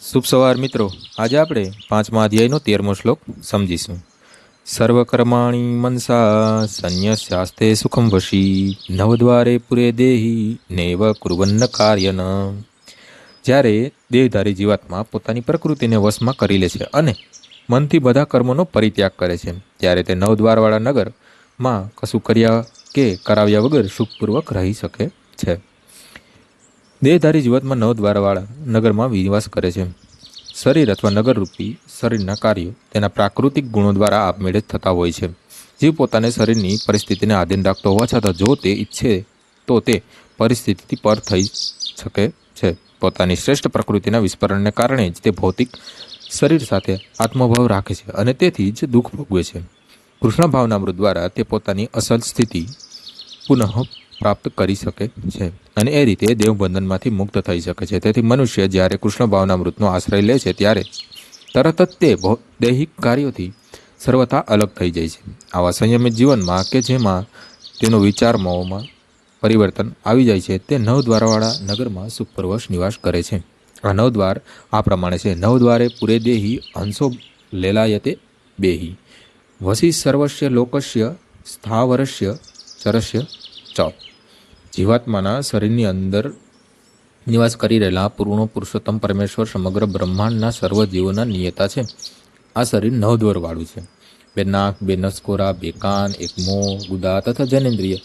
શુભ સવાર મિત્રો. આજે આપણે પાંચમા અધ્યાયનો તેરમો શ્લોક સમજીશું. સર્વકર્માણી મનસા સંન્યસ્યાસ્તે સુખમ વશી, નવદ્વારે પુરે દેહી, નૈવ કુર્વન્ન કાર્યન. જ્યારે દેહધારી જીવાત્મા પોતાની પ્રકૃતિને વશમાં કરી લે છે અને મનથી બધા કર્મોનો પરિત્યાગ કરે છે, ત્યારે તે નવદ્વારવાળા નગરમાં કશું કર્યા કે કરાવ્યા વગર સુખપૂર્વક રહી શકે છે. દેહધારી જીવાતમાં નવ દ્વારવાળા નગરમાં નિવાસ કરે છે. શરીર અથવા નગરરૂપી શરીરના કાર્યો તેના પ્રાકૃતિક ગુણો દ્વારા આપમેળે થતા હોય છે. જીવ પોતાને શરીરની પરિસ્થિતિને આધીન રાખતો હોવા છતાં જો તે ઈચ્છે તો તે પરિસ્થિતિથી પર થઈ શકે છે. પોતાની શ્રેષ્ઠ પ્રકૃતિના વિસ્મરણને કારણે જ તે ભૌતિક શરીર સાથે આત્મભાવ રાખે છે અને તેથી જ દુઃખ ભોગવે છે. કૃષ્ણ ભાવનામૃત દ્વારા તે પોતાની અસલ સ્થિતિ પુનઃ પ્રાપ્ત કરી શકે છે. અને એ રીતે દેવબંધનમાંથી મુક્ત થઈ શકે છે. તેથી મનુષ્ય જ્યારે કૃષ્ણ ભાવનામૃતનો આશ્રય લે છે, ત્યારે તરત જ તે દૈહિક કાર્યોથી સર્વથા અલગ થઈ જાય છે. આવા સંયમિત જીવનમાં કે જેમાં તેનો વિચારમાં પરિવર્તન આવી જાય છે, તે નવદ્વારવાળા નગરમાં સુખપરવશ નિવાસ કરે છે. આ નવદ્વાર આ પ્રમાણે છે. નવદ્વારે પુરે દેહી હંસો લેલાયતે બેહી. વસી સર્વસ્ય લોકસ્ય સ્થાવરસ્ય ચરસ્ય ચ. જીવાત્માના શરીરની અંદર નિવાસ કરી રહેલા પૂર્ણ પુરુષોત્તમ પરમેશ્વર સમગ્ર બ્રહ્માંડના સર્વ જીવોના નિયતા છે. આ શરીર નવદ્વરવાળું છે. બે નાક, બે નસકોરા, બે કાન, એક મોં, ગુદા તથા જનેન્દ્રિય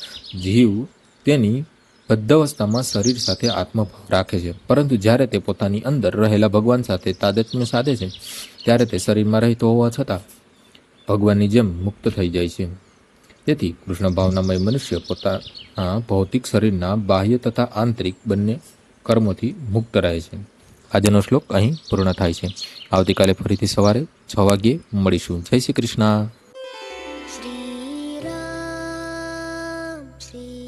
જીવ તેની બદ્ધાવસ્થામાં શરીર સાથે આત્મભાવ રાખે છે. પરંતુ જ્યારે તે પોતાની અંદર રહેલા ભગવાન સાથે તાદત્મ્ય સાધે છે, ત્યારે તે શરીરમાં રહેતો હોવા છતાં ભગવાનની જેમ મુક્ત થઈ જાય છે. તેથી કૃષ્ણ ભાવનામય મનુષ્ય પોતાના ભૌતિક શરીરના બાહ્ય તથા આંતરિક બંને કર્મોથી મુક્ત રહે છે. આજનો શ્લોક અહીં પૂર્ણ થાય છે. આવતીકાલે ફરીથી સવારે છ વાગ્યે મળીશું. જય શ્રી કૃષ્ણ. શ્રી